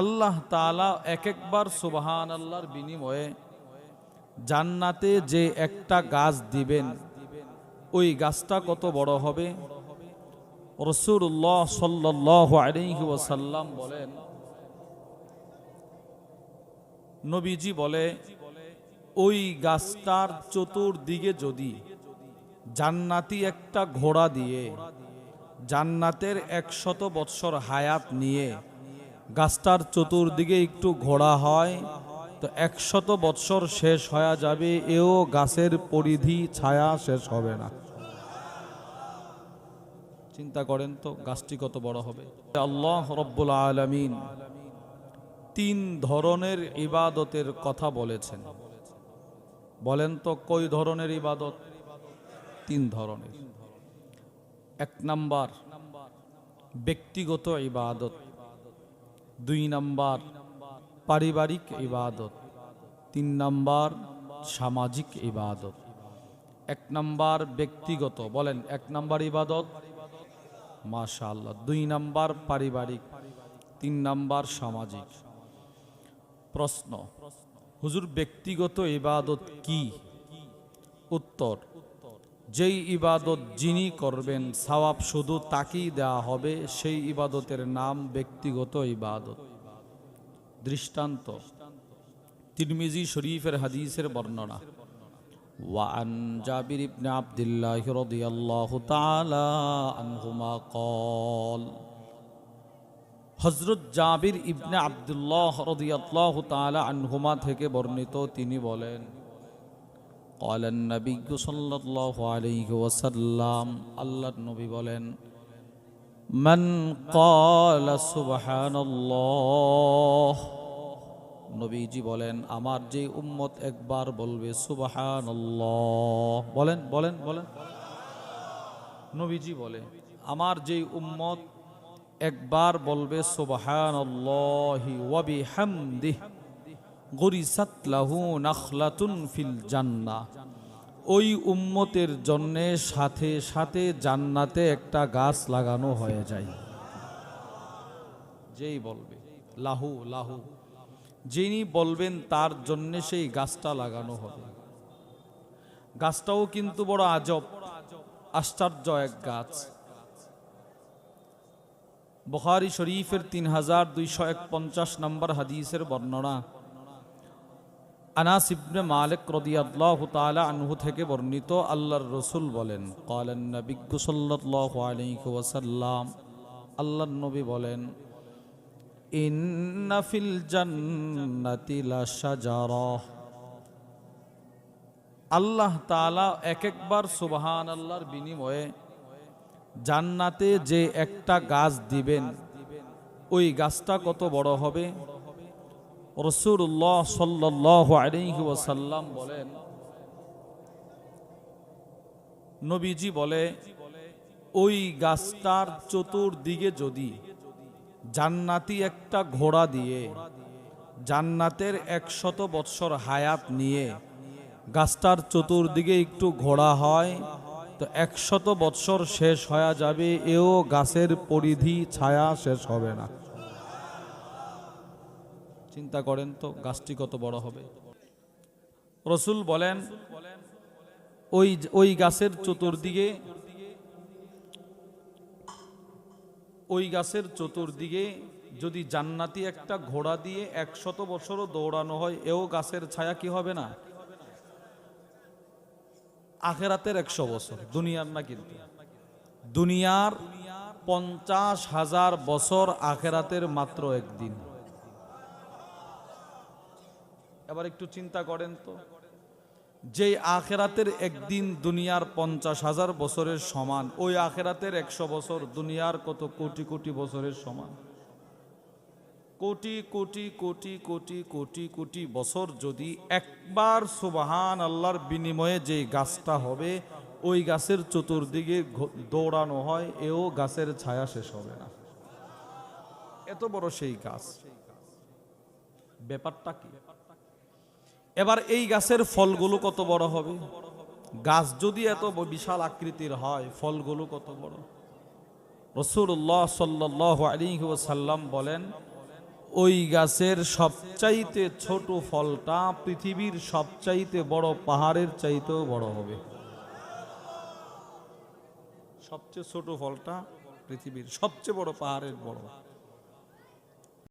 আল্লাহ তাআলা এক একবার সুবাহান আল্লাহর বিনিময়ে জান্নাতে যে একটা গাছ দিবেন, ওই গাছটা কত বড় হবে? রসুল্লাহ সাল্লাহ আলাইহি ওয়াসাল্লাম বলেন, নবীজি বলে, ওই গাছটার চতুর্দিকে যদি জান্নাতি একটা ঘোড়া দিয়ে, জান্নাতের একশত বৎসর হায়াত নিয়ে গাছটার চতুর্দিকে একটু ঘোড়া হয়, তো একশত বৎসর শেষ হয়ে যাবে, এও গাছের পরিধি ছায়া শেষ হবে না। চিন্তা করেন তো, গাছটি কত বড় হবে? আল্লাহ রব্বুল আলমিন তিন ধরনের ইবাদতের কথা বলেছেন। বলেন তো, কই ধরনের ইবাদত? তিন ধরনের। এক নাম্বার, ব্যক্তিগত ইবাদত। দুই নাম্বার পারিবারিক ইবাদত, তিন নাম্বার সামাজিক ইবাদত, এক নাম্বার ব্যক্তিগত, বলেন এক নাম্বার ইবাদত, মাশাআল্লাহ, দুই নাম্বার পারিবারিক, তিন নাম্বার সামাজিক। প্রশ্ন, হুজুর ব্যক্তিগত ইবাদত কি? উত্তর যেই ইবাদত যিনি করবেন সওয়াব শুধু তাকেই দেওয়া হবে সেই ইবাদতের নাম ব্যক্তিগত ইবাদত দৃষ্টান্ত তিরমিজি শরীফের হাদিসের বর্ণনা وعن جابر بن عبد الله رضي الله تعالى عنهما قال হজরত জাবির ইবনে আবদুল্লাহ রদিয়াল্লাহ তাআলা আনহুমা থেকে বর্ণিত তিনি বলেন قال النبي صلى الله عليه وسلم আল্লাহর নবী বলেন من قال سبحان الله নবীজি বলেন আমার যে উম্মত একবার বলবে সুবাহান বলেন বলেন বলেন নবীজি বলে আমার যে উম্মত একবার বলবে সুবাহান ওয়াবি হামদিহ ওই উম্মতের জন্যে সাথে সাথে জান্নাতে একটা গাছ লাগানো হয়ে যায়। যেই বলবে, লাহু লাহু। যিনি বলবেন তার জন্যে সেই গাছটা লাগানো হবে। গাছটাও কিন্তু বড় আজব, আশ্চর্য এক গাছ। বুখারি শরীফের তিন হাজার দুইশো এক পঞ্চাশ নম্বর হাদিসের বর্ণনা আনাস ইবনে মালিক রাদিয়াল্লাহু তাআলা আনহু থেকে বর্ণিত আল্লাহর রসুল বলেন ক্বালান নবী সাল্লাল্লাহু আলাইহি ওয়াসাল্লাম। আল্লাহর নবী বলেন, ইন্না ফিল জান্নাতি লাশাজারাহ আল্লাহ তাআলা এক একবার সুবহান আল্লাহর বিনিময়ে জান্নাতে যে একটা গাছ দিবেন, ওই গাছটা কত বড় হবে? রসুল্লাহ সাল্লাহ আলাইহি ওয়াসাল্লাম বলেন, নবীজি বলে, ওই গাছটার চতুর্দিকে যদি জান্নাতি একটা ঘোড়া দিয়ে জান্নাতের একশত বৎসর হায়াত নিয়ে গাছটার চতুর্দিকে একটু ঘোড়া হয়, তো একশত বৎসর শেষ হয়ে যাবে, এও গাছের পরিধি ছায়া শেষ হবে না। চিন্তা করেন তো গাছটি কত বড় হবে। রসুল বলেন, ওই ওই গাছের চতুর্দিকে, ওই গাছের চতুর্দিকে যদি জান্নাতি একটা ঘোড়া দিয়ে একশত বছরও দৌড়ানো হয়, এও গাছের ছায়া কি হবে না? আখেরাতের একশো বছর, দুনিয়ার না কিন্তু। দুনিয়ার পঞ্চাশ হাজার বছর আখেরাতের মাত্র একদিন। এবার একটু চিন্তা করেন তো। যে আখেরাতের একদিন দুনিয়ার পঞ্চাশ হাজার বছরের সমান, ওই আখেরাতের একশো বছর দুনিয়ার কত কোটি কোটি বছরের সমান? কোটি কোটি কোটি কোটি কোটি কোটি বছর যদি একবার সুবাহান আল্লাহর বিনিময়ে যে গাছটা হবে, ওই গাছের চতুর্দিকে দৌড়ানো হয়, এও গাছের ছায়া শেষ হবে না। এত বড় সেই গাছ। ব্যাপারটা কি? এবার এই গাছের ফলগুলো কত বড় হবে? গাছ যদি এত বিশাল আকৃতির হয়, ফলগুলো কত বড়? রসুল্লাহ সাল্লাহ আলী সাল্লাম বলেন, ওই গাছের সবচাইতে ছোট ফলটা পৃথিবীর সবচাইতে বড় পাহাড়ের চাইতেও বড় হবে। সবচেয়ে ছোট ফলটা পৃথিবীর সবচেয়ে বড় পাহাড়ের বড়।